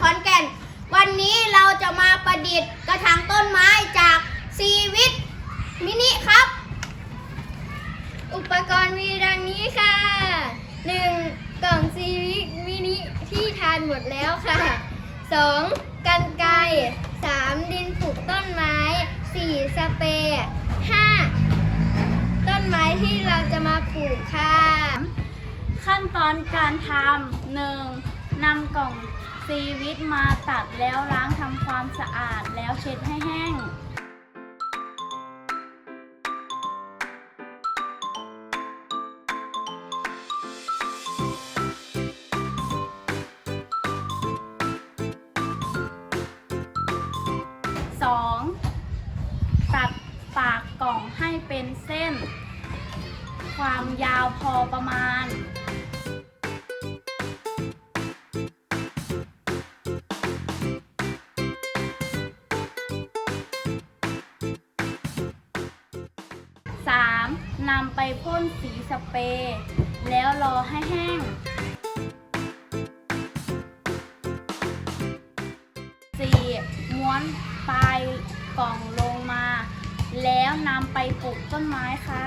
คอนแกนวันนี้เราจะมาประดิษฐ์กระถางต้นไม้จากซีวิตมินิครับ อุปกรณ์มีดังนี้ค่ะ 1. กล่องซีวิกมินิที่ทานหมดแล้วค่ะ 2. กันไกร 3. ดินปลูกต้นไม้ 4. สเปรย์ 5. ต้นไม้ที่เราจะมาปลูกค่ะ ขั้นตอนการทำหนึ่ง นำกล่องซีวิตมาตัดแล้วล้างทำความสะอาดแล้วเช็ดให้แห้ง 2. ตัดปากกล่องให้เป็นเส้น ความยาวพอประมาณ นำไปพ่นสีสเปรย์แล้วรอให้แห้ง 4. ม้วนปลายกล่องลงมา แล้วนำไปปลูกต้นไม้ค่ะ